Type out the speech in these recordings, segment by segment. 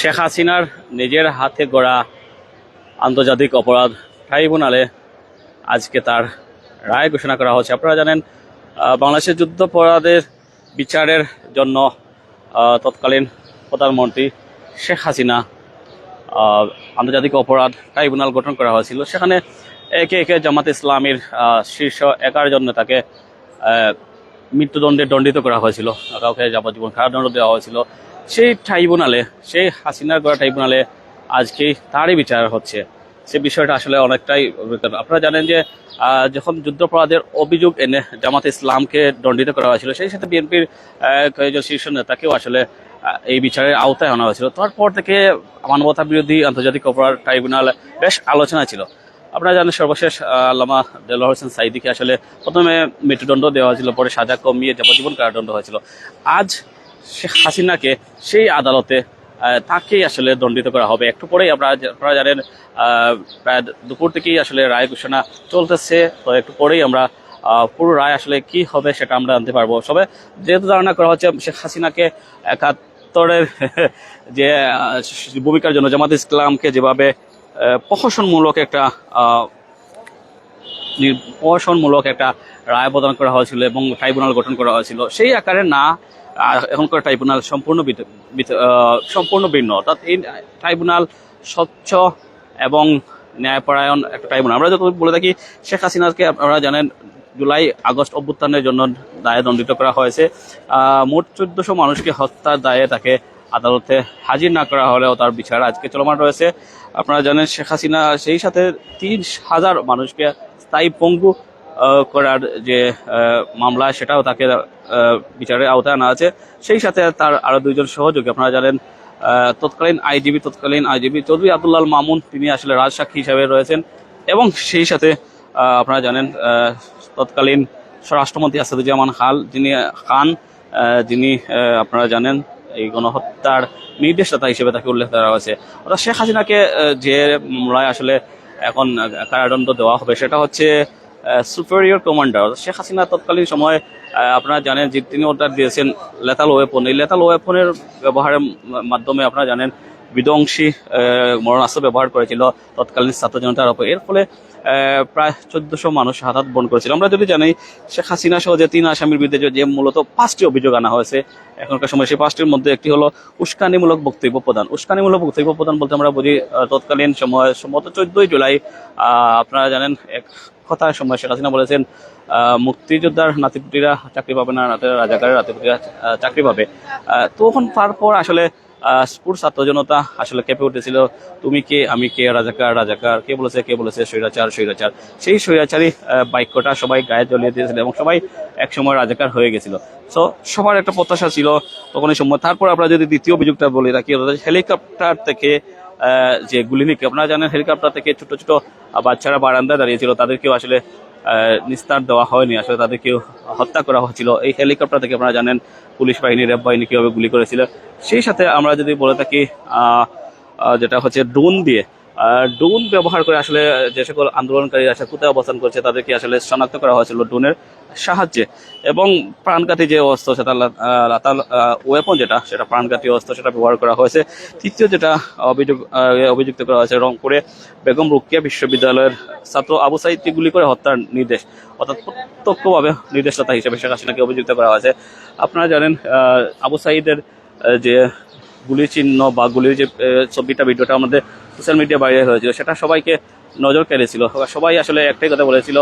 শেখ হাসিনার নিজের হাতে গড়া আন্তর্জাতিক অপরাধ ট্রাইব্যুনালে আজকে তার রায় ঘোষণা করা হচ্ছে আপনারা জানেন বাংলাদেশের যুদ্ধাপরাধের বিচারের জন্য তৎকালীন প্রধানমন্ত্রী শেখ হাসিনা আন্তর্জাতিক অপরাধ ট্রাইব্যুনাল গঠন করা হয়েছিল। সেখানে একে একে জামাত ইসলামীর শীর্ষ এগারো জন নেতাকে আহ, মৃত্যুদণ্ডে দণ্ডিত করা হয়েছিল। কাউকে যাবজ্জীবন কারাদণ্ড দেওয়া হয়েছিল। সেই ট্রাইব্যুনালে, সেই হাসিনার গড়া ট্রাইব্যুনালে আজকে তারই বিচার হচ্ছে। সে বিষয়টা আসলে অনেকটাই। আপনারা জানেন যে যখন যুদ্ধাপরাধের অভিযোগ এনে জামাত ইসলামকে দণ্ডিত করা হয়েছিল, সেই সাথে বিএনপির কয়েকজন শীর্ষ নেতাকেও আসলে এই বিচারের আওতায় আনা হয়েছিল। তারপর থেকে মানবতা বিরোধী আন্তর্জাতিক অপরাধ ট্রাইব্যুনাল বেশ আলোচনা ছিল। আপনারা জানেন সর্বশেষ আল্লামা দেলোয়ার হোসেন সাইদিকে আসলে প্রথমে মৃত্যুদণ্ড দেওয়া হয়েছিল, পরে সাজা কমিয়ে যাবজ্জীবন কারাদণ্ড হয়েছিল। আজ শেখ হাসিনাকে সেই আদালতে তাকেই আসলে দণ্ডিত করা হবে। একটু পরেই আমরা আপনারা জানেন প্রায় দুপুর থেকেই আসলে রায় ঘোষণা চলতেছে। তো একটু পরেই আমরা পুরো রায় আসলে কি হবে সেটা আমরা জানতে পারব। সবে যেহেতু ধারণা করা হচ্ছে শেখ হাসিনাকে একাত্তরের যে ভূমিকার জন্য জামাত ইসলামকে যেভাবে প্রহসনমূলক একটা প্রহসনমূলক একটা রায় প্রদান করা হয়েছিল এবং ট্রাইব্যুনাল গঠন করা হয়েছিল, সেই আকারে না এখনকার ট্রাইব্যুনাল সম্পূর্ণ সম্পূর্ণ ভিন্ন। অর্থাৎ এই ট্রাইব্যুনাল স্বচ্ছ এবং ন্যায়পরায়ণ একটা ট্রাইব্যুনাল। আমরা যখন বলে থাকি, শেখ হাসিনাকে আপনারা জানেন, জুলাই আগস্ট অভ্যুত্থানের জন্য দায়ে দণ্ডিত করা হয়েছে। মোট চোদ্দশো মানুষকে হত্যার দায়ে তাকে আদালতে হাজির না করা হলেও তার বিচার আজকে চলমান রয়েছে। আপনারা জানেন, শেখ হাসিনা সেই সাথে তিন হাজার মানুষকে স্থায়ী পঙ্গু করার যে মামলা, সেটাও তাকে বিচারের আওতায় আনা আছে। সেই সাথে তার আরও দুইজন সহযোগী। আপনারা জানেন তৎকালীন আইজিবি তৎকালীন আইজিবি চৌধুরী আব্দুল্লাল মামুন, তিনি আসলে রাজসাক্ষী হিসাবে রয়েছেন। এবং সেই সাথে আপনারা জানেন তৎকালীন স্বরাষ্ট্রমন্ত্রী আসাদুজ্জামান খাল যিনি, খান যিনি আপনারা জানেন, এই গণহত্যার নির্দেশদাতা হিসেবে তাকে উল্লেখ করা হয়েছে। অর্থাৎ শেখ হাসিনাকে যে মামলায় আসলে এখন কারাদণ্ড দেওয়া হবে, সেটা হচ্ছে সুপেরিয়র কমান্ডার শেখ হাসিনা তৎকালীন সময় আপনারা জানেন যে তিনি অর্ডার দিয়েছেন লেতাল ওয়েপন এই লেতাল ওয়েপনের ব্যবহারের মাধ্যমে আপনারা জানেন বিধ্বংসী মরণাস্ত্র ব্যবহার করেছিল তৎকালীন ছাত্র জনতার উপর এর ফলে প্রায় চোদ্দশো মানুষ হাতাত বন করেছিল। আমরা যদি জানি শেখ হাসিনা সহ যে তিন আসামির বিরুদ্ধে যে- মূলত পাঁচটি অভিযোগ আনা হয়েছে এখনকার সময় সেই পাঁচটির মধ্যে একটি হলো উস্কানিমূলক বক্তব্য প্রদান। উস্কানিমূলক বক্তব্য প্রদান বলতে আমরা বুঝি তৎকালীন সময় সম্ভবত চোদ্দই জুলাই আপনারা জানেন এক কথার সময় শেখ হাসিনা বলেছেন মুক্তিযোদ্ধার নাতিপুতিরা চাকরি পাবে না রাজাকারের নাতিপুতিরা আহ, চাকরি পাবে। তখন তারপর আসলে আহ, স্ফুর ছাত্র জনতা আসলে কেঁপে উঠেছিল। তুমি কে? আমি কে? রাজাকার রাজাকার। কে বলেছে কে বলেছে? স্বৈরাচার স্বৈরাচার। সেই স্বৈরাচারী বাক্যটা সবাই গায়ে জ্বলিয়ে দিয়েছিল এবং সবাই একসময় রাজাকার হয়ে গেছিল। সো সবার একটা প্রত্যাশা ছিল তখন এই সময় তারপর আমরা যদি দ্বিতীয় অভিযোগটা বলি রাখি হেলিকপ্টার থেকে যে গুলি আপনারা জানেন হেলিকপ্টার থেকে ছোট ছোট বাচ্চারা বারান্দায় দাঁড়িয়েছিল তাদেরকেও আসলে নিস্তার দেওয়া হয়নি। আসলে তাদেরকেও হত্যা করা হয়েছিল এই হেলিকপ্টার থেকে আপনারা জানেন, পুলিশ বাহিনী, র্যাব বাহিনী কীভাবে গুলি করেছিল। সেই সাথে আমরা যদি বলে থাকি যেটা হচ্ছে ড্রোন দিয়ে ড্রোন ব্যবহার করে আসলে যে সকল আন্দোলনকারী আসলে কোথায় অবস্থান করছে, তাদেরকে আসলে শনাক্ত করা হয়েছিল ড্রোনের। সাহায্যে। এবং প্রাণঘাতী যে অস্ত্র সেটা লাতাল ওয়েপন যেটা, সেটা প্রাণঘাতী অস্ত্র সেটা ব্যবহার করা হয়েছে। তৃতীয় যেটা অভিযোগ অভিযুক্ত করা হয়েছে রংপুরে, বেগম রুকিয়া বিশ্ববিদ্যালয়ের ছাত্র আবু সাইদকে গুলি করে হত্যার নির্দেশ, অর্থাৎ প্রত্যক্ষভাবে নির্দেশদাতা হিসেবে শেখ হাসিনাকে অভিযুক্ত করা হয়েছে। আপনারা জানেন আবু সাইদের যে গুলির চিহ্ন বা গুলির যে ছবিটা, ভিডিওটা আমাদের সোশ্যাল মিডিয়া ভাইরাল হয়েছিল, সেটা সবাইকে নজর কেড়েছিল। সবাই আসলে একটাই কথা বলেছিল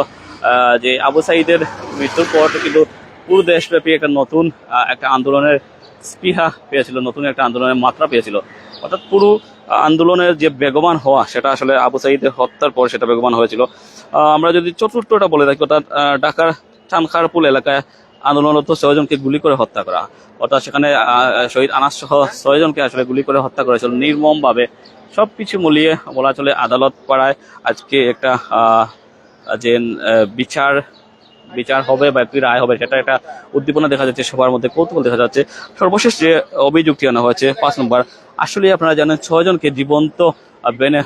যে আবু সাইদের মৃত্যুর পর কিন্তু পুরো দেশব্যাপী একটা নতুন একটা আন্দোলনের স্পৃহা পেয়েছিল, নতুন একটা আন্দোলনের মাত্রা পেয়েছিল। অর্থাৎ পুরো আন্দোলনের যে বেগবান হওয়া, সেটা আসলে আবু সাইদের হত্যার পর সেটা বেগবান হয়েছিল। আমরা যদি চতুর্থটা বলে থাকি, অর্থাৎ ঢাকার চানখারপুল এলাকায় আন্দোলনরত ছয়জনকে গুলি করে হত্যা করা। অর্থাৎ সেখানে শহীদ আনাস সহ ছয়জনকে আসলে গুলি করে হত্যা করেছিল নির্মম ভাবে সব কিছু মিলিয়ে বলা চলে আদালত পাড়ায় আজকে একটা যে বিচার বিচার হবে বা কি রায় হবে সেটা একটা উদ্দীপনা দেখা যাচ্ছে, সবার মধ্যে কৌতূহল দেখা যাচ্ছে। সর্বশেষ যে অভিযুক্তি আনা হয়েছে, পাঁচ নম্বর আসলে আপনারা জানেন ছয়জনকে জীবন্ত বেনে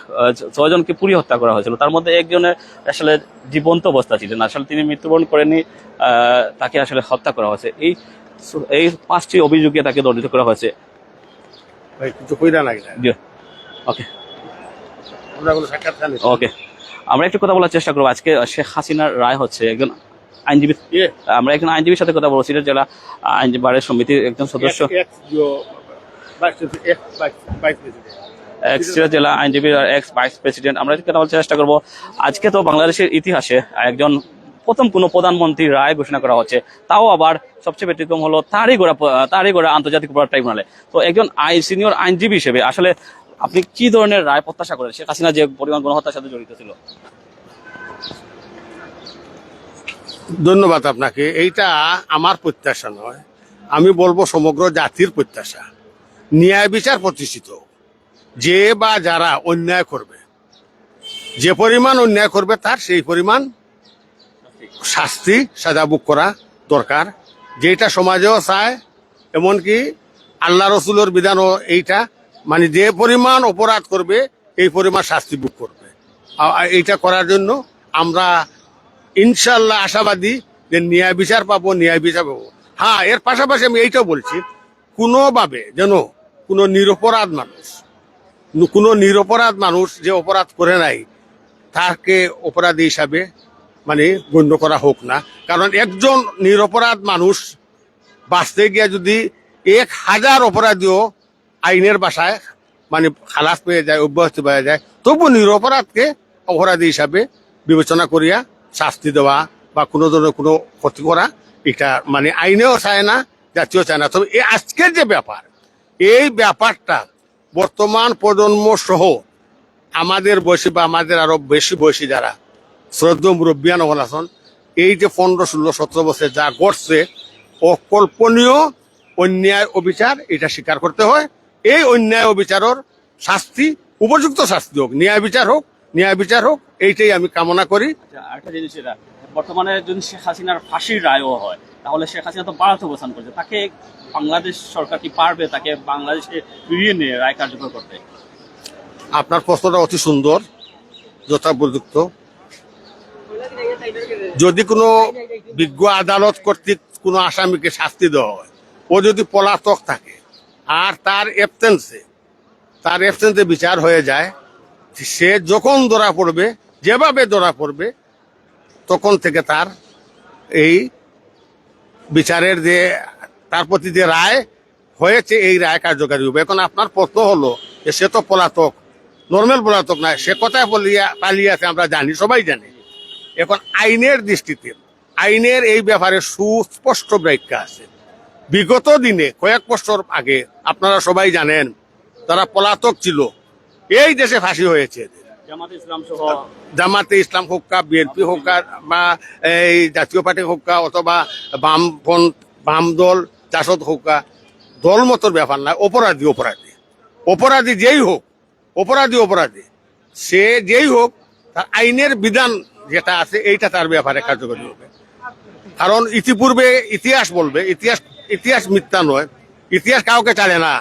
ছয়জনকে পুরি হত্যা করা হয়েছিল তার মধ্যে একজনের আসলে জীবন্ত অবস্থা ছিলেন আসলে তিনি মৃত্যুবরণ করেনি তাকে আসলে হত্যা করা হয়েছে এই এই পাঁচটি অভিযোগে তাকে দণ্ডিত করা হয়েছে ওকে আমরা ওকে একটু কথা বলার চেষ্টা করব আজকে শেখ হাসিনার রায় হচ্ছে একজন আইনজীবী ইয়ে আমরা একজন আইনজীবীর সাথে কথা বলব সিলেট জেলা আইনজীবী সমিতির একজন সদস্য এক্স জেলা আইনজীবী এক্স ভাইস প্রেসিডেন্ট। আমরা কথা বলার চেষ্টা করব, আজকে তো বাংলাদেশের ইতিহাসে একজন প্রথম কোনো প্রধানমন্ত্রী রায় ঘোষণা করা হচ্ছে, তাও আবার সবচেয়ে ব্যতিক্রম হলো তারই গোড়া তারই গোড়া আন্তর্জাতিক অপরাধ ট্রাইব্যুনালে। তো একজন আই, সিনিয়র আইনজীবী হিসেবে আসলে আপনি কি ধরনের রায় প্রত্যাশা করেন? শেখ হাসিনা যে পরিমাণ গণহত্যার সাথে জড়িত ছিল। ধন্যবাদ আপনাকে। এইটা আমার প্রত্যাশা নয়। আমি বলব সমগ্র জাতির প্রত্যাশা। ন্যায় বিচার প্রতিষ্ঠিত। যে বা যারা অন্যায় করবে, যে পরিমাণ অন্যায় করবে তার সেই পরিমাণ শাস্তি, সাজা বুক করা দরকার। যেটা সমাজেও চায়, এমনকি আল্লাহ রসুলের বিধানও এইটা মানে যে পরিমাণ অপরাধ করবে, এই পরিমাণ শাস্তি বুক করবে। এইটা করার জন্য আমরা ইনশাল্লাহ আশাবাদী যে ন্যায় বিচার পাবো, ন্যায় বিচার পাবো। হ্যাঁ এর পাশাপাশি আমি এইটাও বলছি, কোনোভাবে যেন কোনো নিরপরাধ মানুষ কোনো নিরপরাধ মানুষ যে অপরাধ করে নাই তাকে অপরাধী হিসাবে মানে গণ্য করা হোক না। কারণ একজন নিরপরাধ মানুষ বাঁচতে গিয়ে যদি এক হাজার অপরাধীও আইনের বাসায় মানে খালাস পেয়ে যায়, অব্যাহতি পেয়ে যায়, তবু নিরপরাধকে অপরাধী হিসাবে বিবেচনা করিয়া শাস্তি দেওয়া বা কোনো ধরনের কোনো ক্ষতি করা, এটা মানে আইনেও চায় না জাতীয় চায় না। তবে আজকের যে ব্যাপার, এই ব্যাপারটা বর্তমান প্রজন্ম সহ আমাদের বয়সী বা আমাদের আরও বেশি বয়সী যারা শ্রদ্ধ মুরব্বিয়ান হল এই যে পনেরো, ষোলো, সতেরো বছর যা ঘটছে, অকল্পনীয় অন্যায় অবিচার এটা স্বীকার করতে হয়। এই অন্যায় অবিচারের শাস্তি, উপযুক্ত শাস্তি হোক, ন্যায় বিচার হোক, ন্যায় বিচার হোক, এইটাই আমি কামনা করি। আচ্ছা আরেকটা জিনিস বর্তমানে যদি শেখ হাসিনার ফাঁসির রায়ও হয়, তাহলে শেখ হাসিনা তো বাড়াতে অবস্থান করছে। তাকে বাংলাদেশ সরকার কি পারবে তাকে বাংলাদেশে ফিরিয়ে নিয়ে রায় কার্যকর করতে? আপনার প্রশ্নটা অতি সুন্দর, যথাপযুক্ত। যদি কোনো বিজ্ঞ আদালত কর্তৃক কোনো আসামিকে শাস্তি দেওয়া হয়, ও যদি পলাতক থাকে, আর তার এবসেন্সে তার এবসেন্সে বিচার হয়ে যায়, সে যখন ধরা পড়বে, যেভাবে ধরা পড়বে, তখন থেকে তার এই বিচারের যে তার প্রতি যে রায় হয়েছে এই রায় কার্যকারী হবে। এখন আপনার প্রশ্ন হলো যে সে তো পলাতক নর্মাল পলাতক নয় সে কোথায় পলিয়া পালিয়ে আছে আমরা জানি সবাই জানি। এখন আইনের দৃষ্টিতে আইনের এই ব্যাপারে সুস্পষ্ট ব্যাখ্যা আছে। বিগত দিনে কয়েক বছর আগে আপনারা সবাই জানেন তারা পলাতক ছিল এই দেশে ফাঁসি হয়েছে। জামাত ইসলাম সহ জামাতে ইসলাম হোক কা বিএনপি হোক কা, বা এই জাতীয় পার্টি হোক কা, অথবা বাম বাম দল জাসদ হোক কা, দল মতোর ব্যাপার না অপরাধী অপরাধী অপরাধী যেই হোক অপরাধী অপরাধী সে যেই হোক তার আইনের বিধান যেটা আছে এইটা তার ব্যাপারে কার্যকরী হবে। কারণ ইতিপূর্বে ইতিহাস বলবে ইতিহাস ইতিহাস মিথ্যা নয় ইতিহাস কাউকে চালে না।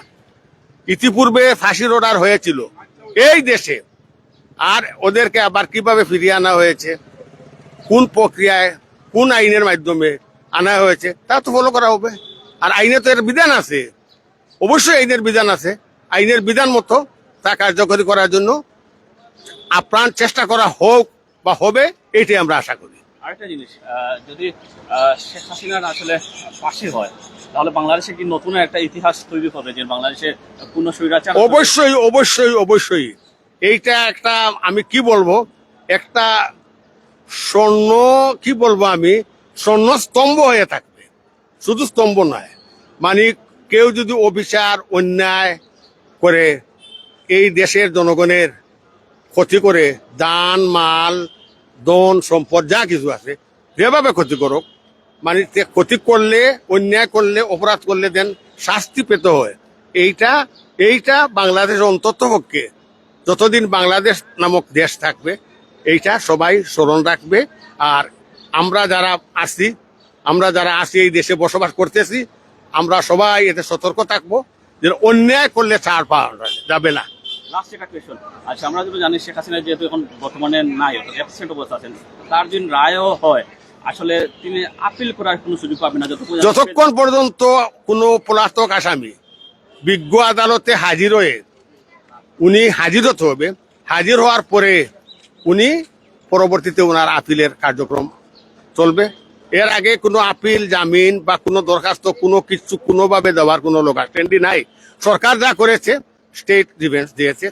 ইতিপূর্বে ফাঁসির অর্ডার হয়েছিল এই দেশে আর ওদেরকে আবার কীভাবে ফিরিয়ে আনা হয়েছে কোন প্রক্রিয়ায় কোন আইনের মাধ্যমে আনা হয়েছে তা তো ফলো করা হবে। আর আইনে তো এর বিধান আছে। অবশ্যই আইনের বিধান আছে। আইনের বিধান মতো তা কার্যকরী করার জন্য আপ্রাণ চেষ্টা করা হোক বা হবে এইটাই আমরা আশা করি। আরেকটা জিনিস যদি শেখ হাসিনার আসলে ফাঁসি হয় তাহলে বাংলাদেশে কি নতুন একটা ইতিহাস তৈরি হবে যে বাংলাদেশে পূর্ণ স্বৈরাচার অবশ্যই অবশ্যই অবশ্যই। এইটা একটা আমি কি বলব একটা স্বর্ণ কি বলব আমি স্বর্ণ স্তম্ভ হয়ে থাকবে শুধু স্তম্ভ নয় মানে কেউ যদি অবিচার, অন্যায় করে এই দেশের জনগণের ক্ষতি করে, দান, মাল দন সম্পদ, যা কিছু আছে, যেভাবে ক্ষতি করুক মানে ক্ষতি করলে, অন্যায় করলে, অপরাধ করলে দেন শাস্তি পেতে হয়। এইটা এইটা বাংলাদেশের অন্তত পক্ষে যতদিন বাংলাদেশ নামক দেশ থাকবে, এইটা সবাই স্মরণ রাখবে। আর আমরা যারা আছি আমরা যারা আছি এই দেশে বসবাস করতেছি আমরা সবাই এতে সতর্ক থাকব যে অন্যায় করলে ছাড় পাওয়া যাবে না। লাস্ট একটা কোয়েশন আচ্ছা আমরা যদি জানি শেখ হাসিনা যেহেতু এখন বর্তমানে নাই অ্যাবসেন্ট অবস্থা আছেন তার যদি রায়ও হয়। আসলে তিনি আপিল করার কোনো সুযোগ পাবেন না যতক্ষণ যতক্ষণ পর্যন্ত কোনো পলাতক আসামি বিজ্ঞ আদালতে হাজির হয়ে উনি হাজির হতে হবে হাজির হওয়ার পরে উনি পরবর্তীতে ওনার আপিলের কার্যক্রম চলবে। এর আগে কোনো আপিল, জামিন বা কোনো দরখাস্ত কোনো কিছু কোনোভাবে দেওয়ার কোনো লোক স্ট্যান্ডি নাই। সরকার যা করেছে স্টেট ডিফেন্স দিয়েছে।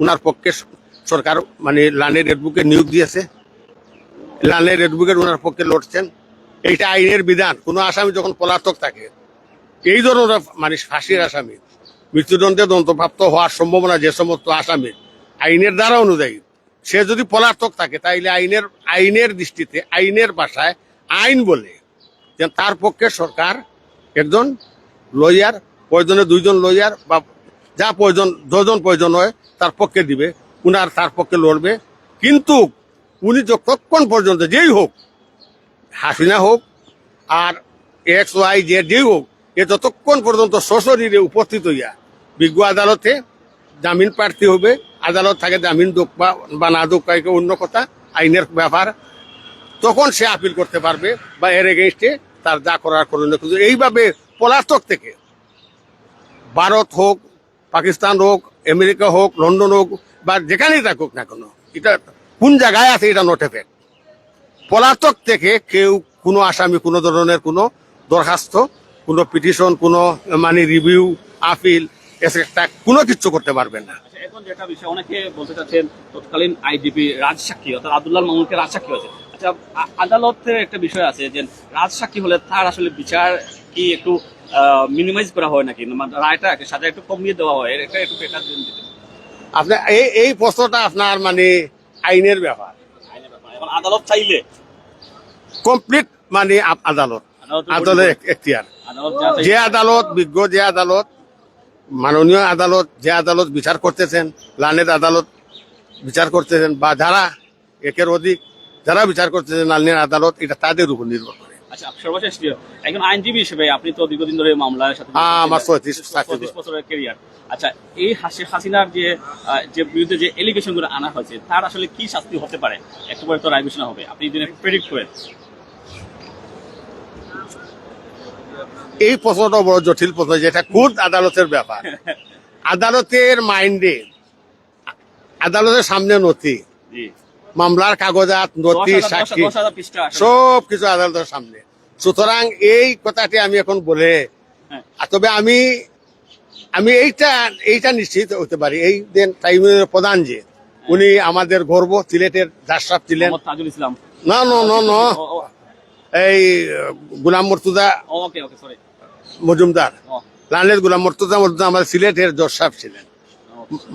ওনার পক্ষে সরকার মানে লানের রেডবুকে নিয়োগ দিয়েছে। লানের রেডবুকের ওনার পক্ষে লড়ছেন। এইটা আইনের বিধান। কোনো আসামি যখন পলাতক থাকে, এই ধরনের মানে ফাঁসির আসামি, মৃত্যুদণ্ডে দন্তপ্রাপ্ত হওয়ার সম্ভাবনা যে সমস্ত আসামি, আইনের দ্বারা অনুযায়ী, সে যদি পলাতক থাকে, তাইলে আইনের আইনের দৃষ্টিতে, আইনের ভাষায় আইন বলে যে তার পক্ষে সরকার একজন লয়ার, প্রয়োজনে দুইজন লয়ার বা যা প্রয়োজন, যজন প্রয়োজন হয়, তার পক্ষে দিবে। উনার তার পক্ষে লড়বে। কিন্তু উনি যতক্ষণ পর্যন্ত যেই হোক, হাসিনা হোক আর এক্স ওয়াই জে যেই হোক, এ যতক্ষণ পর্যন্ত সশরীরে উপস্থিত হইয়া বিজ্ঞ আদালতে জামিন প্রার্থী হবে, আদালত থাকে জামিন দোক বা বা না দোক অন্য কথা, আইনের ব্যাপার তখন সে আপিল করতে পারবে বা এর এগেনস্টে তার যা করার করণীয় কিন্তু এইভাবে পলাতক থেকে, ভারত হোক, পাকিস্তান হোক, আমেরিকা হোক, লন্ডন হোক, বা যেখানেই থাকুক না কেন, এটা কোন জায়গায় আছে এটা নোট এফেক্ট পলাতক থেকে কেউ কোনো আসামি, কোনো ধরনের কোনো দরখাস্ত, কোনো পিটিশন কোনো মানে রিভিউ আপিল এসেটা কোনো কিছু করতে পারবেন না। আচ্ছা এখন যেটা বিষয়, অনেকে বলতে চাচ্ছেন, তৎকালীন আইডিপি রাজসাক্ষী, অর্থাৎ আব্দুল্লাহ মামুনকে রাজসাক্ষী আচ্ছা আ- আদালতের একটা বিষয় আছে যে রাজসাক্ষী হলে তার আসলে বিচার কি একটু মিনিমাইজ করা হয় নাকি? মানে রায়টা সাজা একটু কমিয়ে দেওয়া হয় এটা একটু বেকার দিন দিতে। আপনার এই এই প্রশ্নটা আপনার মানে আইনের ব্যাপার। এখন আদালত চাইলে। কমপ্লিট মানে আপ- আদালত। আদালত এখতিয়ার। যা আদালত বিজ্ঞ যে আদালত মাননীয় আদালত যে আদালত বিচার করতেছেন লানের আদালত বিচার করতেছেন বা যারা একের অধিক যারা বিচার করতেছেন লানের আদালত এটা তাদের উপর নির্ভর করে। আচ্ছা সর্বশেষ একজন আইনজীবী হিসেবে আপনি তো দীর্ঘদিন ধরে মামলার সাথে আমার 34 বছরের কেরিয়ার আচ্ছা এই হাসি হাসিনার যে যে বিরুদ্ধে যে এলিগেশন আনা হয়েছে তার আসলে কি শাস্তি হতে পারে? তো রায় ঘোষণা হবে। আপনি যদি প্রেডিক্ট করেন। এই প্রশ্নটা বড় জটিল প্রশ্ন যেটা খুদ আদালতের ব্যাপার? আদালতের মাইন্ডে আদালতের সামনে নথি। জি। মামলার কাগজাত নথি সাক্ষী। সব কিছু আদালতের সামনে। সুতরাং এই কথাটি আমি এখন বলে হ্যাঁ। তবে আমি আমি এইটা এইটা নিশ্চিত হতে পারি। এই দেন ট্রাইব্যুনালের প্রধান যে উনি আমাদের গর্ব সিলেটের দাসরাফ ছিলেন। না না না না। এই গুলাম মর্তুদা মজুমদার। লালের গুলাম মর্তুদা মর্তুদা আমাদের সিলেটের জজ সাহেব ছিলেন।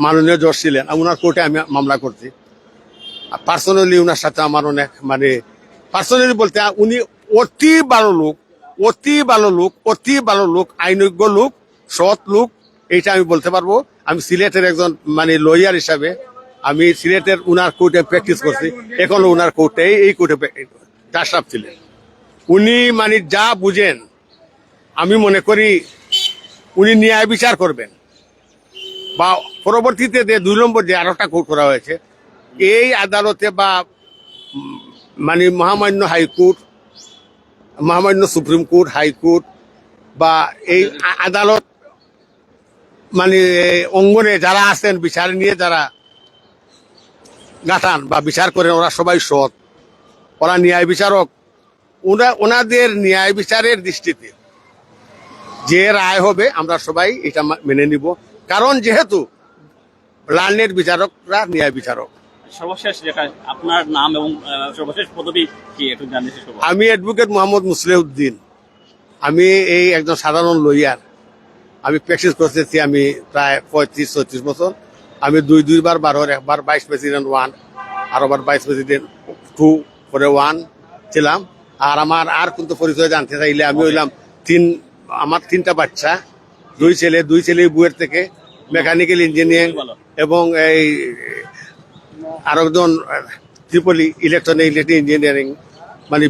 মাননীয় জজ ছিলেন। ওনার কোর্টে আমি মামলা করছি। পার্সোনালি ওনার সাথে আমার অনেক মানে পার্সোনালি বলতে উনি অতি ভালো লোক, অতি ভালো লোক, অতি ভালো লোক, আইনজ্ঞ লোক, সৎ লোক, এইটা আমি বলতে পারব। আমি সিলেটের একজন মানে লয়ার হিসাবে আমি সিলেটের উনার কোর্টে প্র্যাকটিস করছি। এখনও উনার কোর্টে এই কোর্টে দাসাব ছিলেন। উনি মানে যা বুঝেন, আমি মনে করি উনি ন্যায় বিচার করবেন। বা পরবর্তীতে যে দুই নম্বর যে আরোটা কোর্ট করা হয়েছে এই আদালতে বা মানে মহামান্য হাইকোর্ট, মহামান্য সুপ্রিম কোর্ট, হাইকোর্ট বা এই আদালত মানে অঙ্গনে যারা আছেন, বিচার নিয়ে যারা গাঠান বা বিচার করেন, ওরা সবাই সৎ। ওরা ন্যায় বিচারক। ওরা ওনাদের ন্যায় বিচারের দৃষ্টিতে যে রায় হবে, আমরা সবাই এটা মেনে নিব। কারণ যেহেতু লালনের বিচারকরা ন্যায় বিচারক। সর্বশেষ যেটা আপনার নাম এবং সর্বশেষ পদবি কি একটু জানতে আমি অ্যাডভোকেট মোহাম্মদ মুসলেউদ্দিন। আমি এই একজন সাধারণ লয়ার আমি প্র্যাকটিস করতেছি আমি প্রায় পঁয়ত্রিশ ছত্রিশ বছর। আমি দুই দুইবার বারোর একবার ভাইস প্রেসিডেন্ট ওয়ান আরোবার ভাইস প্রেসিডেন্ট টু পরে ওয়ান ছিলাম। আর আমার আর কিন্তু পরিচয় জানতে চাইলে আমি হইলাম তিন আমার তিনটা বাচ্চা। দুই ছেলে দুই ছেলে বুয়ের থেকে মেকানিক্যাল ইঞ্জিনিয়ারিং এবং এই আরেকজন ত্রিপলি ইলেকট্রনিক ইলেকট্রিক ইঞ্জিনিয়ারিং মানে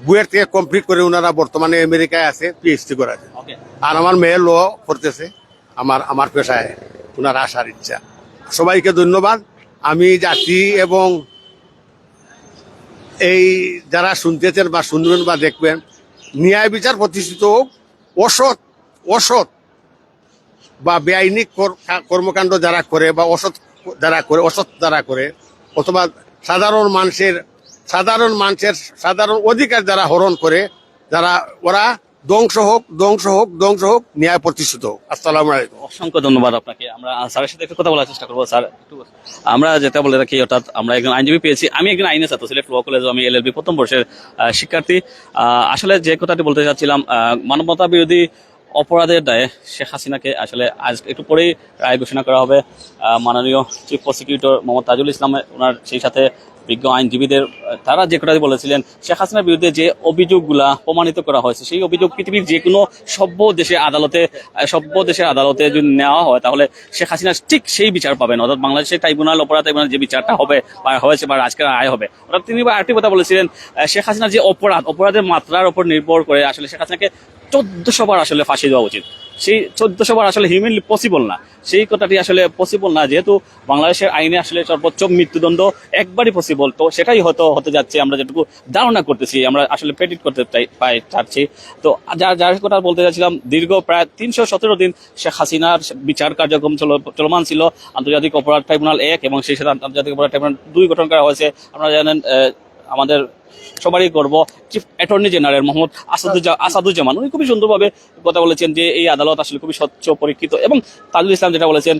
বুয়ের থেকে কমপ্লিট করে ওনারা বর্তমানে আমেরিকায় আছে পিএইচডি করা আছে আর আমার মেয়ে ল করতেছে আমার আমার পেশায় ওনার আসার ইচ্ছা। সবাইকে ধন্যবাদ। আমি জাতি এবং এই যারা শুনতেছেন বা শুনবেন বা দেখবেন ন্যায় বিচার প্রতিষ্ঠিত হোক অসৎ অসৎ বা বেআইনি কর- কর্মকাণ্ড যারা করে বা অসৎ যারা করে, অসৎ যারা করে, অথবা সাধারণ মানুষের সাধারণ মানুষের সাধারণ অধিকার যারা হরণ করে, যারা, ওরা ধ্বংস হোক ধ্বংস হোক ধ্বংস হোক, ন্যায় প্রতিষ্ঠিত হোক। আসসালামু অসংখ্য ধন্যবাদ আপনাকে। আমরা স্যারের সাথে একটু কথা বলার চেষ্টা করব। স্যার আমরা যেটা বলে রাখি, অর্থাৎ আমরা একজন আইনজীবী পেয়েছি। আমি একজন আইনের ছাত্র সিলেট ল কলেজ আমি এলএলবি প্রথম বর্ষের শিক্ষার্থী। আসলে যে কথাটি বলতে চাচ্ছিলাম মানবতা বিরোধী অপরাধের দায়ে শেখ হাসিনাকে আসলে আজ একটু পরেই রায় ঘোষণা করা হবে। মাননীয় চিফ প্রসিকিউটর মোহাম্মদ তাজুল ইসলাম, ওনার সেই সাথে বিজ্ঞ আইনজীবীদের, তারা যে কথাটি বলেছিলেন, শেখ হাসিনার বিরুদ্ধে যে অভিযোগগুলা প্রমাণিত করা হয়েছে, সেই অভিযোগ পৃথিবীর যে কোনো সভ্য দেশের আদালতে, সভ্য দেশের আদালতে যদি নেওয়া হয়, তাহলে শেখ হাসিনা ঠিক সেই বিচার পাবেন। অর্থাৎ বাংলাদেশের ট্রাইব্যুনাল, অপরাধ ট্রাইব্যুনাল যে বিচারটা হবে, বা হয়েছে বা আজকের আয় হবে। অর্থাৎ তিনি আরেকটি কথা বলেছিলেন শেখ হাসিনার যে অপরাধ, অপরাধের মাত্রার উপর নির্ভর করে আসলে শেখ হাসিনাকে চোদ্দশো বার আসলে ফাঁসি দেওয়া উচিত। সেই চোদ্দশো বার আসলে হিউম্যানলি পসিবল না। সেই কথাটি আসলে পসিবল না। যেহেতু বাংলাদেশের আইনে আসলে সর্বোচ্চ মৃত্যুদণ্ড একবারই পসিবল তো সেটাই হয়তো হতে যাচ্ছে। আমরা যেটুকু ধারণা করতেছি, আমরা আসলে প্রেডিট করতে পাই চাচ্ছি। তো যার যার কথা বলতে চাচ্ছিলাম দীর্ঘ প্রায় তিনশো সতেরো দিন শেখ হাসিনার বিচার কার্যক্রম চল- চলমান ছিল। আন্তর্জাতিক অপরাধ ট্রাইব্যুনাল এক এবং সেই সাথে আন্তর্জাতিক অপরাধ ট্রাইব্যুনাল দুই গঠন করা হয়েছে। আপনারা জানেন আমাদের সবারই করব চিফ অ্যাটর্নি জেনারেল মোহাম্মদ আসাদুজ্জা আসাদুজ্জামান, উনি খুবই সুন্দরভাবে কথা বলেছেন যে এই আদালত আসলে খুবই স্বচ্ছ, পরীক্ষিত এবং তাজুল ইসলাম যেটা বলেছেন,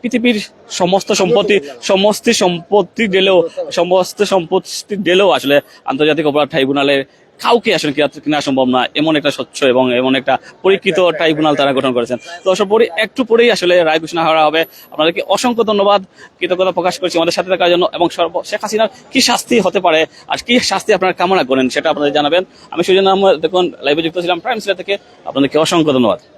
পৃথিবীর সমস্ত সম্পত্তি সমস্ত সম্পত্তি ডেলেও সমস্ত সম্পত্তি ডেলেও আসলে আন্তর্জাতিক অপরাধ ট্রাইব্যুনালের কাউকে আসলে কেনা- সম্ভব না এমন একটা স্বচ্ছ এবং এমন একটা পরীক্ষিত ট্রাইব্যুনাল তারা গঠন করেছেন। তো আসলে পরে একটু পরেই আসলে রায় ঘোষণা হওয়া হবে। আপনাদেরকে অসংখ্য ধন্যবাদ। কৃতজ্ঞতা প্রকাশ করছি আমাদের সাথে থাকার জন্য এবং সর্ব শেখ হাসিনার কি শাস্তি হতে পারে আর কি শাস্তি আপনারা কামনা করেন সেটা আপনাদের জানাবেন। আমি সুজন আহমদ দেখুন লাইভে যুক্ত ছিলাম প্রাইম সিলা থেকে আপনাদেরকে অসংখ্য ধন্যবাদ।